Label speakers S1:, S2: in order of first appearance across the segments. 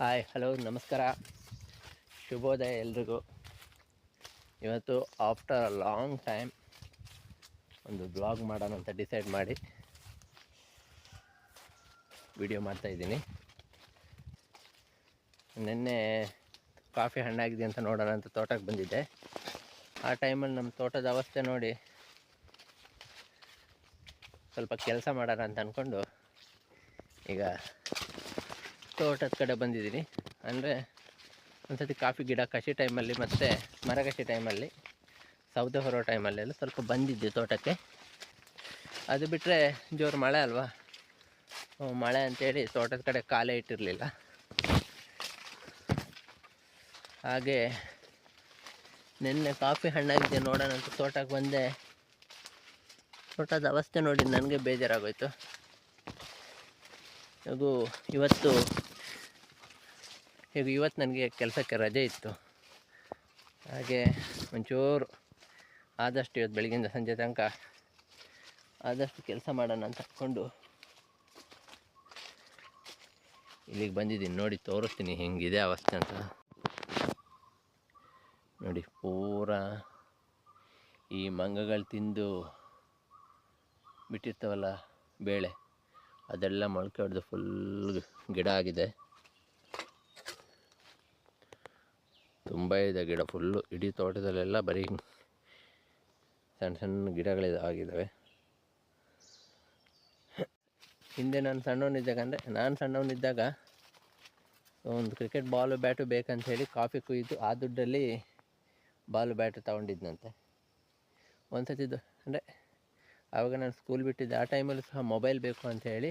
S1: Hi, hello, ನಮಸ್ಕಾರ. ಶುಭೋದಯ ಎಲ್ರಿಗೂ. ಇವತ್ತು ಆಫ್ಟರ್ ಅ ಲಾಂಗ್ ಟೈಮ್ ಒಂದು ಬ್ಲಾಗ್ ಮಾಡೋಣ ಅಂತ ಡಿಸೈಡ್ ಮಾಡಿ ವಿಡಿಯೋ ಮಾಡ್ತಾಯಿದ್ದೀನಿ ನಿನ್ನೆ ಕಾಫಿ ಹಣ್ಣಾಗಿದೆ ಅಂತ ನೋಡೋಣ ಅಂತ ತೋಟಕ್ಕೆ ಬಂದಿದ್ದೆ. ಆ ಟೈಮಲ್ಲಿ ನಮ್ಮ ತೋಟದ ಅವಸ್ಥೆ ನೋಡಿ ಸ್ವಲ್ಪ ಕೆಲಸ ಮಾಡೋಣ ಅಂತ ಅಂದ್ಕೊಂಡು ಈಗ ತೋಟದ ಕಡೆ ಬಂದಿದ್ದೀನಿ. ಅಂದರೆ ಒಂದ್ಸತಿ ಕಾಫಿ ಗಿಡ ಕಸಿ ಟೈಮಲ್ಲಿ ಮತ್ತು ಮರ ಕಸಿ ಟೈಮಲ್ಲಿ ಸೌದೆ ಹೊರೋ ಟೈಮಲ್ಲೆಲ್ಲ ಸ್ವಲ್ಪ ಬಂದಿದ್ದೆ ತೋಟಕ್ಕೆ. ಅದು ಬಿಟ್ಟರೆ ಜೋರು ಮಳೆ ಅಲ್ವಾ? ಮಳೆ ಅಂತೇಳಿ ತೋಟದ ಕಡೆ ಕಾಲೇ ಇಟ್ಟಿರಲಿಲ್ಲ. ಹಾಗೆ ನಿನ್ನೆ ಕಾಫಿ ಹಣ್ಣಾಗಿದೆ ನೋಡೋಣ ಅಂತ ತೋಟಕ್ಕೆ ಬಂದೆ. ತೋಟದ ಅವಸ್ಥೆ ನೋಡಿ ನನಗೆ ಬೇಜಾರಾಗೋಯಿತು. ಹಾಗೂ ಇವತ್ತು ಈಗ ಇವತ್ತು ನನಗೆ ಕೆಲಸಕ್ಕೆ ರಜೆ ಇತ್ತು. ಹಾಗೆ ಒಂಚೂರು ಆದಷ್ಟು ಇವತ್ತು ಬೆಳಗಿಂದ ಸಂಜೆ ತನಕ ಆದಷ್ಟು ಕೆಲಸ ಮಾಡೋಣ ಅಂತ ಅಂದ್ಕೊಂಡು ಇಲ್ಲಿಗೆ ಬಂದಿದ್ದೀನಿ. ನೋಡಿ, ತೋರಿಸ್ತೀನಿ ಹೆಂಗಿದೆ ಅವಸ್ಥೆ ಅಂತ. ನೋಡಿ, ಪೂರ ಈ ಮಂಗಗಳು ತಿಂದು ಬಿಟ್ಟಿರ್ತಾವಲ್ಲ ಬೇಳೆ, ಅದೆಲ್ಲ ಮೊಳಕೆ ಹೊಡೆದು ಫುಲ್ ಗಿಡ ಆಗಿದೆ. ತುಂಬ ಇದೆ ಗಿಡ ಫುಲ್ಲು ಇಡೀ ತೋಟದಲ್ಲೆಲ್ಲ ಬರೀ ಸಣ್ಣ ಸಣ್ಣ ಗಿಡಗಳಿದೆ ಆಗಿದ್ದಾವೆ ಹಿಂದೆ ನಾನು ಸಣ್ಣವನಿದ್ದಾಗ ಅಂದರೆ ನಾನು ಸಣ್ಣವನಿದ್ದಾಗ ಒಂದು ಕ್ರಿಕೆಟ್ ಬಾಲು ಬ್ಯಾಟು ಬೇಕಂತ ಹೇಳಿ ಕಾಫಿ ಕುಯ್ದು ಆ ದುಡ್ಡಲ್ಲಿ ಬಾಲು ಬ್ಯಾಟು ತಗೊಂಡಿದ್ನಂತೆ. ಒಂದು ಸತಿದು ಅಂದರೆ ಆವಾಗ ನಾನು ಸ್ಕೂಲ್ ಬಿಟ್ಟಿದ್ದೆ ಆ ಟೈಮಲ್ಲೂ ಸಹ ಮೊಬೈಲ್ ಬೇಕು ಅಂತ ಹೇಳಿ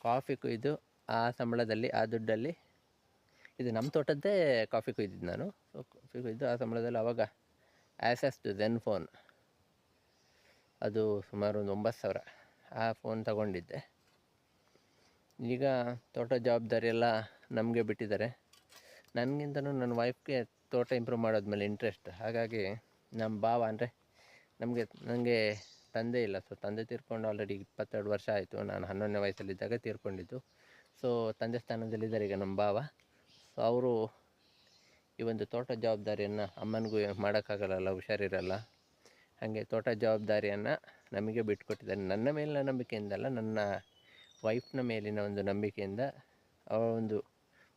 S1: ಕಾಫಿ ಕುಯ್ದು ಆ ಸಂಬಳದಲ್ಲಿ, ಆ ದುಡ್ಡಲ್ಲಿ ಇದು ನಮ್ಮ ತೋಟದ್ದೇ ಕಾಫಿ ಕುಯ್ದಿದ್ದು ನಾನು. ಸೊ ಕಾಫಿ ಕುಯ್ದು ಆ ಸಂಬಳದಲ್ಲಿ ಆವಾಗ ಆ್ಯಸಸ್ದು ಝೆನ್ ಫೋನ್ ಅದು ಸುಮಾರು ಒಂದು ಒಂಬತ್ತು ಸಾವಿರ. ಆ ಫೋನ್ ತಗೊಂಡಿದ್ದೆ. ಈಗ ತೋಟ ಜವಾಬ್ದಾರಿ ಎಲ್ಲ ನಮಗೆ ಬಿಟ್ಟಿದ್ದಾರೆ. ನನಗಿಂತನೂ ನನ್ನ ವೈಫ್ಗೆ ತೋಟ ಇಂಪ್ರೂವ್ ಮಾಡೋದ ಮೇಲೆ ಇಂಟ್ರೆಸ್ಟ್ ಹಾಗಾಗಿ ನಮ್ಮ ಭಾವ ಅಂದರೆ ನಮಗೆ ನನಗೆ ತಂದೆ ಇಲ್ಲ. ಸೊ ತಂದೆ ತೀರ್ಕೊಂಡು ಆಲ್ರೆಡಿ ಇಪ್ಪತ್ತೆರಡು ವರ್ಷ ಆಯಿತು. ನಾನು ಹನ್ನೊಂದನೇ ವಯಸ್ಸಲ್ಲಿದ್ದಾಗ ತೀರ್ಕೊಂಡಿದ್ದು. ಸೊ ತಂದೆ ಸ್ಥಾನದಲ್ಲಿದ್ದಾರೆ ಈಗ ನಮ್ಮ ಭಾವ. ಸೊ ಅವರು ಈ ಒಂದು ತೋಟ ಜವಾಬ್ದಾರಿಯನ್ನು ಅಮ್ಮನಿಗೂ ಮಾಡೋಕ್ಕಾಗಲ್ಲ, ಹುಷಾರಿರಲ್ಲ. ಹಾಗೆ ತೋಟ ಜವಾಬ್ದಾರಿಯನ್ನು ನಮಗೆ ಬಿಟ್ಕೊಟ್ಟಿದ್ದಾರೆ. ನನ್ನ ಮೇಲಿನ ನಂಬಿಕೆಯಿಂದಲ್ಲ ನನ್ನ ವೈಫ್ನ ಮೇಲಿನ ಒಂದು ನಂಬಿಕೆಯಿಂದ ಅವಳ ಒಂದು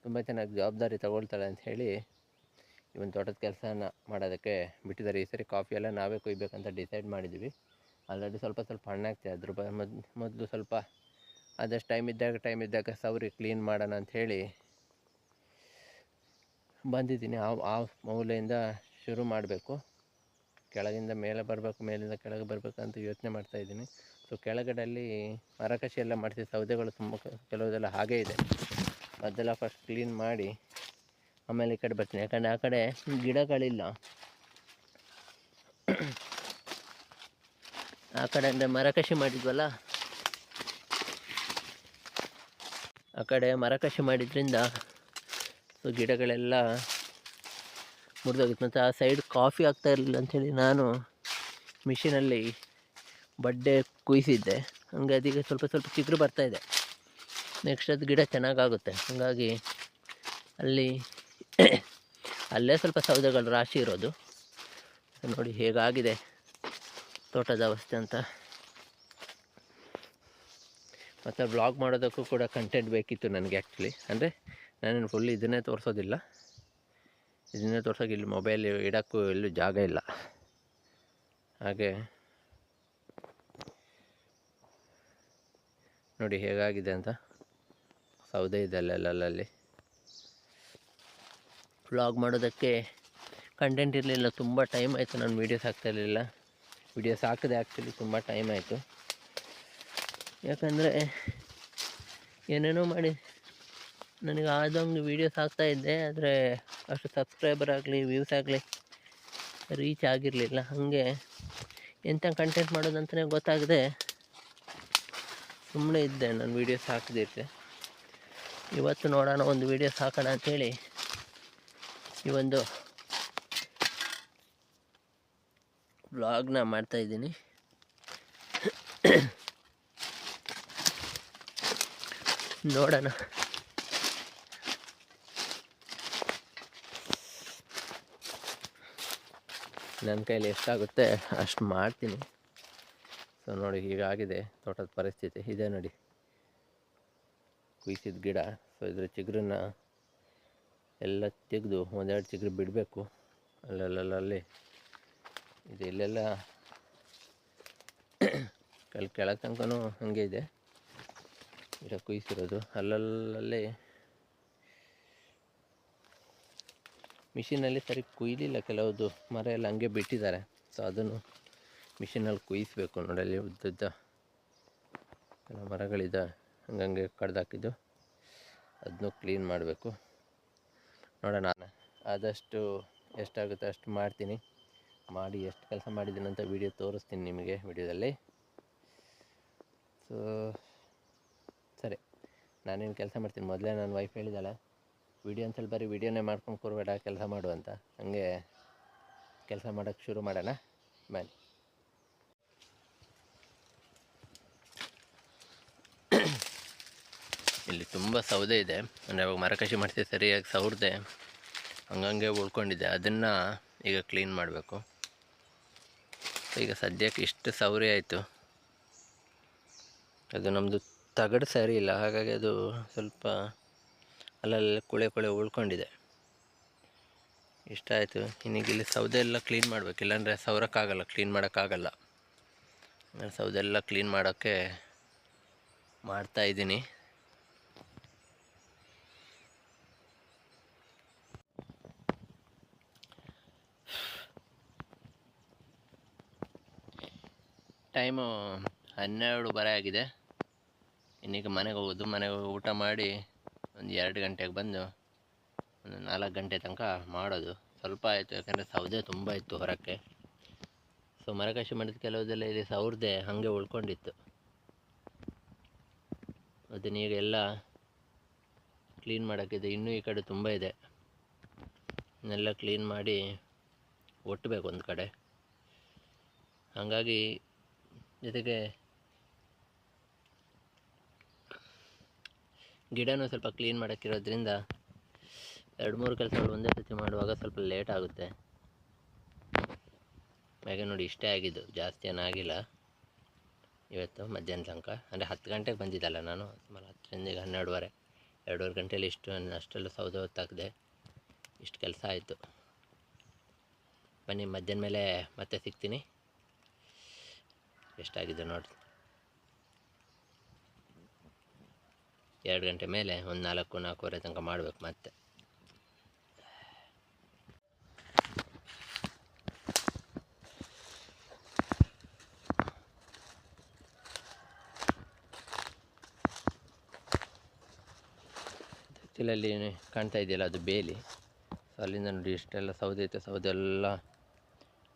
S1: ತುಂಬ ಚೆನ್ನಾಗಿ ಜವಾಬ್ದಾರಿ ತಗೊಳ್ತಾಳೆ ಅಂತ ಹೇಳಿ ಈ ಒಂದು ತೋಟದ ಕೆಲಸನ ಮಾಡೋದಕ್ಕೆ ಬಿಟ್ಟಿದ್ದಾರೆ. ಈ ಸರಿ ಕಾಫಿ ಎಲ್ಲ ನಾವೇ ಕೊಯ್ಬೇಕಂತ ಡಿಸೈಡ್ ಮಾಡಿದ್ವಿ ಆಲ್ರೆಡಿ ಸ್ವಲ್ಪ ಸ್ವಲ್ಪ ಹಣ್ಣಾಗ್ತದೆ ಅದ್ರ ಮೊದಲು ಸ್ವಲ್ಪ ಆದಷ್ಟು ಟೈಮ್ ಇದ್ದಾಗ ಟೈಮ್ ಇದ್ದಾಗ ಸೌರಿ ಕ್ಲೀನ್ ಮಾಡೋಣ ಅಂತ ಹೇಳಿ ಬಂದಿದ್ದೀನಿ. ಆ ಆ ಮೌಲ್ಯದಿಂದ ಶುರು ಮಾಡಬೇಕು. ಕೆಳಗಿಂದ ಮೇಲೆ ಬರಬೇಕು, ಮೇಲಿಂದ ಕೆಳಗೆ ಬರಬೇಕು ಅಂತ ಯೋಚನೆ ಮಾಡ್ತಾಯಿದ್ದೀನಿ ಸೊ ಕೆಳಗಡೆಯಲ್ಲಿ ಮರಕಸಿ ಎಲ್ಲ ಮಾಡಿಸಿ ಸೌದೆಗಳು ತುಂಬ ಕೆಲವುದೆಲ್ಲ ಹಾಗೇ ಇದೆ. ಅದೆಲ್ಲ ಫಸ್ಟ್ ಕ್ಲೀನ್ ಮಾಡಿ ಆಮೇಲೆ ಈ ಕಡೆ ಬರ್ತೀನಿ. ಯಾಕಂದರೆ ಆ ಕಡೆ ಗಿಡಗಳಿಲ್ಲ. ಆ ಕಡೆ ಅಂದರೆ ಮರಕಷಿ ಮಾಡಿದ್ವಲ್ಲ? ಆ ಕಡೆ ಮರಕಷಿ ಮಾಡಿದ್ರಿಂದ ಗಿಡಗಳೆಲ್ಲ ಮುರಿದೋಗಿತ್ತು. ಮತ್ತು ಆ ಸೈಡ್ ಕಾಫಿ ಆಗ್ತಾ ಇರಲಿಲ್ಲ ಅಂಥೇಳಿ ನಾನು ಮಿಷಿನಲ್ಲಿ ಬಡ್ಡೆ ಕುಯ್ಸಿದ್ದೆ. ಹಂಗೆ ಅದೀಗ ಸ್ವಲ್ಪ ಸ್ವಲ್ಪ ಚಿಗುರು ಬರ್ತಾ ಇದೆ. ನೆಕ್ಸ್ಟ್ ಅದು ಗಿಡ ಚೆನ್ನಾಗಾಗುತ್ತೆ. ಹಾಗಾಗಿ ಅಲ್ಲಿ ಅಲ್ಲೇ ಸ್ವಲ್ಪ ಸೌದೆಗಳು ರಾಶಿ ಇರೋದು. ನೋಡಿ ಹೇಗಾಗಿದೆ ತೋಟದ ಅವಸ್ಥೆ ಅಂತ. ಮತ್ತು ಬ್ಲಾಗ್ ಮಾಡೋದಕ್ಕೂ ಕೂಡ ಕಂಟೆಂಟ್ ಬೇಕಿತ್ತು ನನಗೆ ಆ್ಯಕ್ಚುಲಿ ಅಂದರೆ ನಾನೇನು ಫುಲ್ ಇದನ್ನೇ ತೋರಿಸೋದಿಲ್ಲ. ಇದನ್ನೇ ತೋರ್ಸೋಕೆ ಇಲ್ಲಿ ಮೊಬೈಲ್ ಇಡೋಕ್ಕೂ ಎಲ್ಲೂ ಜಾಗ ಇಲ್ಲ. ಹಾಗೆ ನೋಡಿ ಹೇಗಾಗಿದೆ ಅಂತ. ಸೌದೆ ಇದೆ ಅಲ್ಲಲ್ಲಲ್ಲಿ ವ್ಲಾಗ್ ಮಾಡೋದಕ್ಕೆ ಕಂಟೆಂಟ್ ಇರಲಿಲ್ಲ. ತುಂಬ ಟೈಮ್ ಆಯಿತು. ನಾನು ವೀಡಿಯೋಸ್ ಹಾಕ್ತಾ ಇರಲಿಲ್ಲ. ವೀಡಿಯೋಸ್ ಹಾಕಿದೆ ಆ್ಯಕ್ಚುಲಿ ತುಂಬ ಟೈಮ್ ಆಯಿತು. ಯಾಕಂದರೆ ಏನೇನೋ ಮಾಡಿ ನನಗೆ ಆದಂಗೆ ವೀಡಿಯೋಸ್ ಹಾಕ್ತಾ ಇದ್ದೆ ಆದರೆ ಅಷ್ಟು ಸಬ್ಸ್ಕ್ರೈಬರ್ ಆಗಲಿ ವ್ಯೂಸ್ ಆಗಲಿ ರೀಚ್ ಆಗಿರಲಿಲ್ಲ. ಹಾಗೆ ಎಂಥ ಕಂಟೆಂಟ್ ಮಾಡೋದಂತಲೇ ಗೊತ್ತಾಗದೆ ಸುಮ್ಮನೆ ಇದ್ದೆ ನಾನು ವೀಡಿಯೋಸ್ ಹಾಕದಿದ್ದೆ ಇವತ್ತು ನೋಡೋಣ, ಒಂದು ವೀಡಿಯೋಸ್ ಹಾಕೋಣ ಅಂಥೇಳಿ ಈ ಒಂದು ವ್ಲಾಗ್ನ ಮಾಡ್ತಾಯಿದ್ದೀನಿ ನೋಡೋಣ. ನನ್ನ ಕೈಲಿ ಎಷ್ಟಾಗುತ್ತೆ ಅಷ್ಟು ಮಾಡ್ತೀನಿ. ಸೊ ನೋಡಿ, ಹೀಗಾಗಿದೆ ತೋಟದ ಪರಿಸ್ಥಿತಿ. ಇದೆ ನೋಡಿ. ಕುಯ್ಸಿದ ಗಿಡ ಸೊ ಇದ್ರ ಚಿಗುರನ್ನ ಎಲ್ಲ ತೆಗೆದು ಒಂದೆರಡು ಚಿಗುರು ಬಿಡಬೇಕು. ಅಲ್ಲಲ್ಲಲ್ಲಿ ಇದು ಇಲ್ಲೆಲ್ಲ ಕೆಳ ಕೆಳಗೆ ಹಾಗೆ ಇದೆ. ಗಿಡ ಕುಯ್ಸಿರೋದು. ಅಲ್ಲಲ್ಲಲ್ಲಿ ಮಿಷಿನಲ್ಲಿ ಸರಿ ಕುಯ್ಲಿಲ್ಲ, ಕೆಲವೊಂದು ಮರ ಎಲ್ಲ ಹಂಗೆ ಬಿಟ್ಟಿದ್ದಾರೆ. ಸೊ ಅದನ್ನು ಮಿಷಿನಲ್ಲಿ ಕುಯ್ಸ್ಬೇಕು ನೋಡಲ್ಲಿ, ಉದ್ದದ್ದ ಕೆಲವು ಮರಗಳಿದೆ ಹಂಗಂಗೆ ಕಡ್ದಾಕಿದ್ದು ಅದನ್ನು ಕ್ಲೀನ್ ಮಾಡಬೇಕು. ನೋಡೋಣ, ಆದಷ್ಟು ಎಷ್ಟಾಗುತ್ತೆ ಅಷ್ಟು ಮಾಡ್ತೀನಿ. ಮಾಡಿ ಎಷ್ಟು ಕೆಲಸ ಮಾಡಿದ್ದೀನಿ ಅಂತ ವಿಡಿಯೋ ತೋರಿಸ್ತೀನಿ ನಿಮಗೆ ವಿಡಿಯೋದಲ್ಲಿ. ಸೊ ಸರಿ, ನಾನೇನು ಕೆಲಸ ಮಾಡ್ತೀನಿ? ಮೊದಲೇ ನಾನು ವೈಫ್ ಹೇಳಿದಾಳೆ ವಿಡಿಯೋ ಅಂತೇಳಿ ಬರೀ ವಿಡಿಯೋನೇ ಮಾಡ್ಕೊಂಡು ಕೂರಬೇಡ, ಕೆಲಸ ಮಾಡು ಅಂತ. ಹಂಗೆ ಕೆಲಸ ಮಾಡೋಕ್ಕೆ ಶುರು ಮಾಡೋಣ. ಬನ್ನಿ. ಇಲ್ಲಿ ತುಂಬ ಸೌದೆ ಇದೆ. ಅಂದರೆ ಅವಾಗ ಮರಕಷಿ ಮಾಡ್ತೀವಿ ಸರಿಯಾಗಿ ಸೌರ್ದೆ ಹಂಗಂಗೆ ಉಳ್ಕೊಂಡಿದ್ದೆ ಅದನ್ನು ಈಗ ಕ್ಲೀನ್ ಮಾಡಬೇಕು. ಈಗ ಸದ್ಯಕ್ಕೆ ಇಷ್ಟು ಸೌರಿ ಆಯಿತು. ಅದು ನಮ್ಮದು ತಗಡು ಸರಿ ಇಲ್ಲ. ಹಾಗಾಗಿ ಅದು ಸ್ವಲ್ಪ ಅಲ್ಲಲ್ಲಿ ಕುಳೆ ಕುಳೆ ಉಳ್ಕೊಂಡಿದೆ. ಇಷ್ಟ ಆಯಿತು ಇನ್ನೀಗ ಇಲ್ಲಿ ಸೌದೆ ಎಲ್ಲ ಕ್ಲೀನ್ ಮಾಡಬೇಕು. ಇಲ್ಲಾಂದರೆ ಸೌರಕ್ಕಾಗಲ್ಲ ಕ್ಲೀನ್ ಮಾಡೋಕ್ಕಾಗಲ್ಲ. ಸೌದೆ ಎಲ್ಲ ಕ್ಲೀನ್ ಮಾಡೋಕ್ಕೆ ಮಾಡ್ತಾ ಇದ್ದೀನಿ. ಟೈಮು ಹನ್ನೆರಡು ಬರೆ ಆಗಿದೆ. ಇನ್ನೀಗ ಮನೆಗೆ ಹೋಗೋದು. ಮನೆಗೆ ಹೋಗಿ ಊಟ ಮಾಡಿ ಒಂದು ಎರಡು ಗಂಟೆಗೆ ಬಂದು ಒಂದು ನಾಲ್ಕು ಗಂಟೆ ತನಕ ಮಾಡೋದು. ಸ್ವಲ್ಪ ಆಯಿತು, ಯಾಕಂದರೆ ಸೌದೆ ತುಂಬ ಇತ್ತು ಹೊರಕ್ಕೆ. ಸೊ ಮರಕಾಶಿ ಮಾಡಿದ ಕೆಲವುದೆಲ್ಲ ಇಲ್ಲಿ ಸೌರ್ದೆ ಹಾಗೆ ಉಳ್ಕೊಂಡಿತ್ತು. ಅದನ್ನ ಈಗ ಎಲ್ಲ ಕ್ಲೀನ್ ಮಾಡೋಕ್ಕಿದೆ ಇನ್ನೂ ಈ ಕಡೆ ತುಂಬ ಇದೆ. ಇನ್ನೆಲ್ಲ ಕ್ಲೀನ್ ಮಾಡಿ ಒಟ್ಟಬೇಕು ಒಂದು ಕಡೆ. ಹಾಗಾಗಿ ಜೊತೆಗೆ ಗಿಡನೂ ಸ್ವಲ್ಪ ಕ್ಲೀನ್ ಮಾಡೋಕ್ಕಿರೋದ್ರಿಂದ ಎರಡು ಮೂರು ಕೆಲಸಗಳು ಒಂದೇ ಸತಿ ಮಾಡುವಾಗ ಸ್ವಲ್ಪ ಲೇಟ್ ಆಗುತ್ತೆ. ಹಾಗೆ ನೋಡಿ ಇಷ್ಟೇ ಆಗಿದ್ದು, ಜಾಸ್ತಿ ಏನಾಗಿಲ್ಲ ಇವತ್ತು ಮಧ್ಯಾಹ್ನ ತನಕ, ಅಂದರೆ ಹತ್ತು ಗಂಟೆಗೆ ಬಂದಿದ್ದಲ್ಲ ನಾನು, ಸುಮಾರು ಹತ್ತರಿಂದ ಈಗ ಹನ್ನೆರಡುವರೆ, ಎರಡೂವರೆ ಗಂಟೆಯಲ್ಲಿ ಇಷ್ಟು ಅಷ್ಟೆಲ್ಲ ಸೌದೆ ಹೊತ್ತಾಕಿದೆ ಇಷ್ಟು ಕೆಲಸ ಆಯಿತು. ಬನ್ನಿ, ಮಧ್ಯಾಹ್ನ ಮೇಲೆ ಮತ್ತೆ ಸಿಗ್ತೀನಿ. ಎಷ್ಟಾಗಿದೆ ನೋಡಿ ಎರಡು ಗಂಟೆ ಮೇಲೆ ಒಂದು ನಾಲ್ಕು, ನಾಲ್ಕೂವರೆ ತನಕ ಮಾಡಬೇಕು ಮತ್ತೆ. ಚೀಲಲ್ಲಿ ಕಾಣ್ತಾ ಇದೆಯಲ್ಲ ಅದು ಬೇಲಿ. ಸೊ ಅಲ್ಲಿಂದ ನೋಡಿ ಇಷ್ಟೆಲ್ಲ ಸೌದೆ ಇತ್ತು ಸೌದೆ ಎಲ್ಲ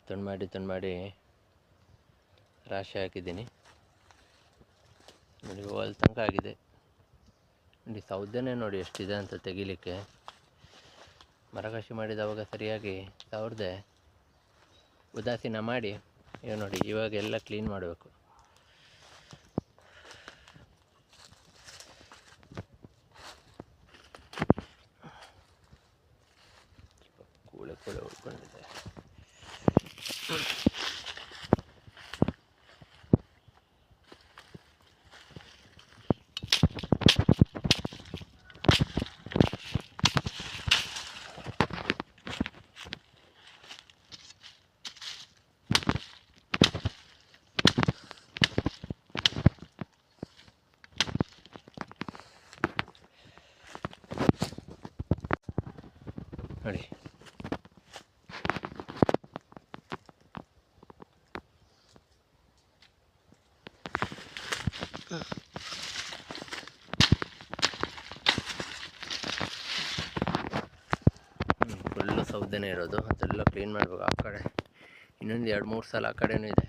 S1: ತುಂಡು ಮಾಡಿ ತುಂಡು ಮಾಡಿ ರಾಶಿ ಹಾಕಿದ್ದೀನಿ. ನೋಡಿ, ಹೋಲ್ ತನಕ ಆಗಿದೆ. ನೋಡಿ, ಸೌದೆನೇ ನೋಡಿ ಎಷ್ಟಿದೆ ಅಂತ ತೆಗಿಲಿಕ್ಕೆ. ಮರಕಷಿ ಮಾಡಿದವಾಗ ಸರಿಯಾಗಿ ಸೌರ್ದೆ ಉದಾಸೀನ ಮಾಡಿ ಇವಾಗ ನೋಡಿ ಇವಾಗ ಎಲ್ಲ ಕ್ಲೀನ್ ಮಾಡಬೇಕು ಕೂಳೆ ಕೂಳೆ ಉಳ್ಕೊಂಡಿದೆ ನೋಡಿ ಫುಲ್ಲು ಸೌದೆನೇ ಇರೋದು. ಅದೆಲ್ಲ ಕ್ಲೀನ್ ಮಾಡಬೇಕು ಆ ಕಡೆ. ಇನ್ನೊಂದು ಎರಡು, ಮೂರು ಸಲ ಆ ಕಡೆನೂ ಇದೆ.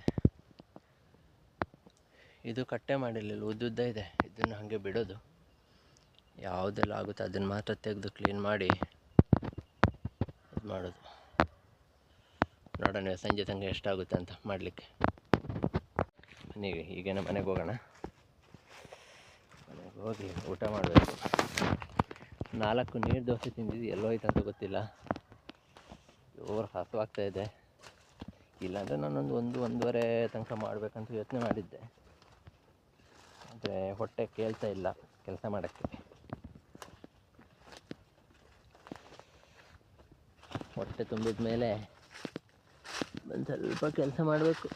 S1: ಇದು ಕಟ್ಟೆ ಮಾಡಿರಲಿಲ್ಲ, ಉದ್ದುದ್ದ ಇದೆ. ಇದನ್ನು ಹಾಗೆ ಬಿಡೋದು. ಯಾವುದೆಲ್ಲ ಆಗುತ್ತೆ ಅದನ್ನು ಮಾತ್ರ ತೆಗೆದು ಕ್ಲೀನ್ ಮಾಡಿ ಇದು ಮಾಡೋದು. ನೋಡೋಣ, ಸಂಜೆ ತನಕ ಎಷ್ಟಾಗುತ್ತೆ ಅಂತ ಮಾಡಲಿಕ್ಕೆ. ಬನ್ನಿ ಈಗೇನೋ ಮನೆಗೆ ಹೋಗೋಣ. ಹೋಗಿ ಊಟ ಮಾಡಬೇಕು. ನಾಲ್ಕು ನೀರು ದೋಸೆ ತಿಂದಿದ್ದು ಎಲ್ಲೋಯ್ತು ಅಂತ ಗೊತ್ತಿಲ್ಲ. ಜೋರು ಹಸುವಾಗ್ತಾ ಇದೆ. ಇಲ್ಲಾಂದರೆ ನಾನೊಂದು ಒಂದು, ಒಂದೂವರೆ ತನಕ ಮಾಡಬೇಕಂತ ಯೋಚನೆ ಮಾಡಿದ್ದೆ. ಆದರೆ ಹೊಟ್ಟೆ ಕೇಳ್ತಾ ಇಲ್ಲ ಕೆಲಸ ಮಾಡೋಕ್ಕೆ. ಹೊಟ್ಟೆ ತುಂಬಿದ ಮೇಲೆ ಒಂದು ಸ್ವಲ್ಪ ಕೆಲಸ ಮಾಡಬೇಕು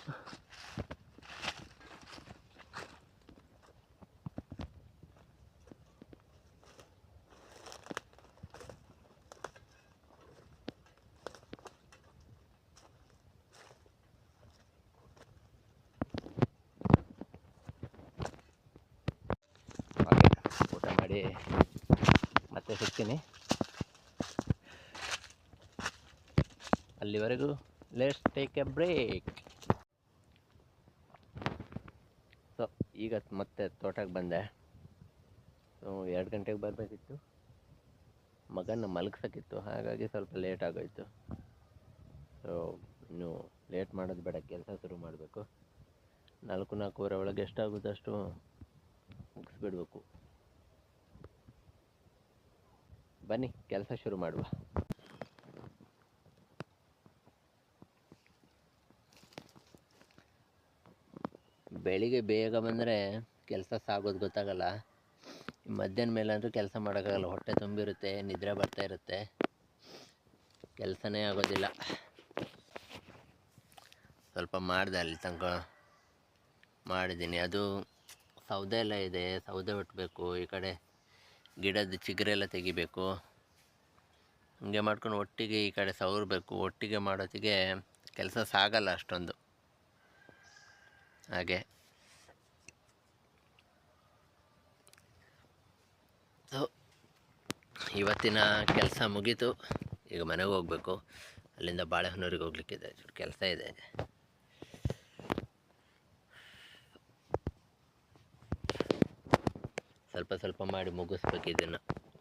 S1: ಹಾಗೆ ಊಟ ಮಾಡಿ ಮತ್ತೆ ಸಿಗ್ತೀನಿ. ಅಲ್ಲಿವರೆಗೂ let's take a break so ಈಗ ಮತ್ತೆ ತೋಟಕ್ಕೆ ಬಂದೆ. ಸೊ ಎರಡು ಗಂಟೆಗೆ ಬರಬೇಕಿತ್ತು. ಮಗನ ಮಲಗಿಸೋಕ್ಕಿತ್ತು ಹಾಗಾಗಿ ಸ್ವಲ್ಪ ಲೇಟ್ ಆಗೋಯ್ತು. ಸೊ ಇನ್ನು ಲೇಟ್ ಮಾಡೋದು ಬೇಡ, ಕೆಲಸ ಶುರು ಮಾಡಬೇಕು. ನಾಲ್ಕು ನಾಲ್ಕೂವರೆ ಒಳಗೆ ಎಷ್ಟಾಗುತ್ತೋ ಅಷ್ಟು ಮುಗಿಸ್ಬಿಡ್ಬೇಕು. ಬನ್ನಿ, ಕೆಲಸ ಶುರು ಮಾಡುವ. ಬೆಳಿಗ್ಗೆ ಬೇಗ ಬಂದರೆ ಕೆಲಸ ಸಾಗೋದು ಗೊತ್ತಾಗಲ್ಲ. ಮಧ್ಯಾಹ್ನ ಮೇಲೆ ಅಂತೂ ಕೆಲಸ ಮಾಡೋಕ್ಕಾಗಲ್ಲ. ಹೊಟ್ಟೆ ತುಂಬಿರುತ್ತೆ, ನಿದ್ರೆ ಬರ್ತಾ ಇರುತ್ತೆ. ಕೆಲಸನೇ ಆಗೋದಿಲ್ಲ. ಸ್ವಲ್ಪ ಮಾಡಿದೆ ಅಲ್ಲಿ ತನಕ. ಮಾಡಿದ್ದೀನಿ. ಅದು ಸೌದೆ ಎಲ್ಲ ಇದೆ, ಸೌದೆ ಒಟ್ಟಬೇಕು ಈ ಕಡೆ. ಗಿಡದ ಚಿಗುರೆಲ್ಲ ತೆಗಿಬೇಕು. ಹಂಗೆ ಮಾಡ್ಕೊಂಡು ಒಟ್ಟಿಗೆ ಈ ಕಡೆ ಸವರಬೇಕು. ಒಟ್ಟಿಗೆ ಮಾಡೋತ್ತಿಗೆ ಕೆಲಸ ಸಾಗಲ್ಲ ಅಷ್ಟೊಂದು. ಹಾಗೆ. ಸೊ ಇವತ್ತಿನ ಕೆಲಸ ಮುಗೀತು. ಈಗ ಮನೆಗೆ ಹೋಗಬೇಕು. ಅಲ್ಲಿಂದ ಬಾಳೆಹೊನ್ನೂರಿಗೆ ಹೋಗ್ಲಿಕ್ಕಿದೆ. ಕೆಲಸ ಇದೆ. ಸ್ವಲ್ಪ ಸ್ವಲ್ಪ ಮಾಡಿ ಮುಗಿಸ್ಬೇಕು ಇದನ್ನು.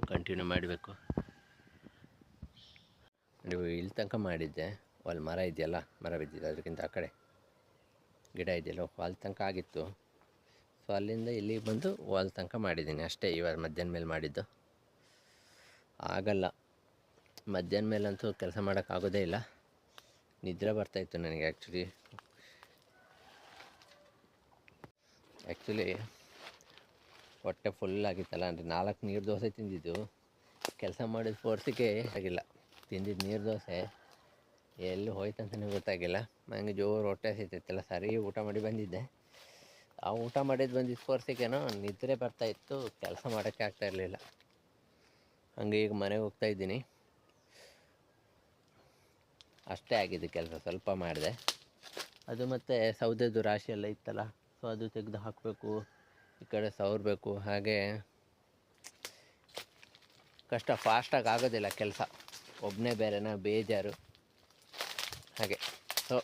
S1: ಕಂಟಿನ್ಯೂ ಮಾಡಬೇಕು. ನೀವು ಇಲ್ಲಿ ತನಕ ಮಾಡಿದ್ದೆ. ಅಲ್ಲಿ ಮರ ಇದೆಯಲ್ಲ, ಮರ ಬಿದ್ದಿದೆ ಅದಕ್ಕಿಂತ ಆ ಕಡೆ. ಗಿಡ ಇದೆಯಲ್ಲ ಅಲ್ಲಿ ತನಕ ಆಗಿತ್ತು. ಸೊ ಅಲ್ಲಿಂದ ಇಲ್ಲಿಗೆ ಬಂದು ವಾಲ್ ತನಕ ಮಾಡಿದ್ದೀನಿ ಅಷ್ಟೇ, ಇವಾಗ ಮಧ್ಯಾಹ್ನ ಮೇಲೆ ಮಾಡಿದ್ದು. ಆಗಲ್ಲ. ಮಧ್ಯಾಹ್ನ ಮೇಲಂತೂ ಕೆಲಸ ಮಾಡೋಕ್ಕಾಗೋದೇ ಇಲ್ಲ. ನಿದ್ರೆ ಬರ್ತಾಯಿತ್ತು ನನಗೆ ಆ್ಯಕ್ಚುಲಿ ಆ್ಯಕ್ಚುಲಿ ಹೊಟ್ಟೆ ಫುಲ್ ಆಗಿತ್ತಲ್ಲ ಅಂದರೆ ನಾಲ್ಕು ನೀರು ದೋಸೆ ತಿಂದಿದ್ದು. ಕೆಲಸ ಮಾಡಿದ ಫೋರ್ಸಿಗೆ ಆಗಿಲ್ಲ. ತಿಂದಿದ್ದು ನೀರು ದೋಸೆ ಎಲ್ಲಿ ಹೋಯ್ತಂತಲೇ ಗೊತ್ತಾಗಿಲ್ಲ. ನನಗೆ ಜೋರು ಹೊಟ್ಟೆ ಸಿಗ್ತಿತ್ತಲ್ಲ ಸರಿ ಊಟ ಮಾಡಿ ಬಂದಿದ್ದೆ. ಆ ಊಟ ಮಾಡಿದ್ದು ಬಂದಿದ್ದ ಫೋರ್ಸಿಗೇನೋ ನಿದ್ರೆ ಬರ್ತಾಯಿತ್ತು ಕೆಲಸ ಮಾಡೋಕ್ಕೆ ಆಗ್ತಾ ಇರಲಿಲ್ಲ. ಹಂಗೆ ಈಗ ಮನೆಗೆ ಹೋಗ್ತಾ ಇದ್ದೀನಿ. ಅಷ್ಟೇ ಆಗಿದೆ ಕೆಲಸ, ಸ್ವಲ್ಪ ಮಾಡಿದೆ. ಅದು ಮತ್ತು ಸೌದೆದು ರಾಶಿ ಎಲ್ಲ ಇತ್ತಲ್ಲ ಸೊ ಅದು ತೆಗೆದು ಹಾಕಬೇಕು. ಈ ಕಡೆ ಸವರಬೇಕು, ಹಾಗೆ ಕಷ್ಟ ಫಾಸ್ಟಾಗಿ ಆಗೋದಿಲ್ಲ ಕೆಲಸ. ಒಬ್ಬನೇ ಬೇರೆನ ಬೇಜಾರು. ಹಾಗೆ ಸೊ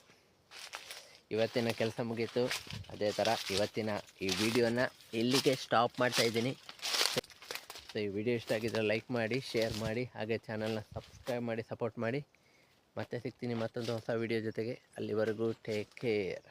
S1: ಇವತ್ತಿನ ಕೆಲಸ ಮುಗೀತು. ಅದೇ ಥರ ಇವತ್ತಿನ ಈ ವಿಡಿಯೋನ ಇಲ್ಲಿಗೆ ಸ್ಟಾಪ್ ಮಾಡ್ತಾಯಿದ್ದೀನಿ ಸೊ ಈ ವಿಡಿಯೋ ಇಷ್ಟ ಆಗಿದ್ರೆ ಲೈಕ್ ಮಾಡಿ ಶೇರ್ ಮಾಡಿ, ಹಾಗೆ ಚಾನಲ್ನ ಸಬ್ಸ್ಕ್ರೈಬ್ ಮಾಡಿ ಸಪೋರ್ಟ್ ಮಾಡಿ. ಮತ್ತೆ ಸಿಗ್ತೀನಿ ಮತ್ತೊಂದು ಹೊಸ ವಿಡಿಯೋ ಜೊತೆಗೆ. ಅಲ್ಲಿವರೆಗೂ ಟೇಕ್ ಕೇರ್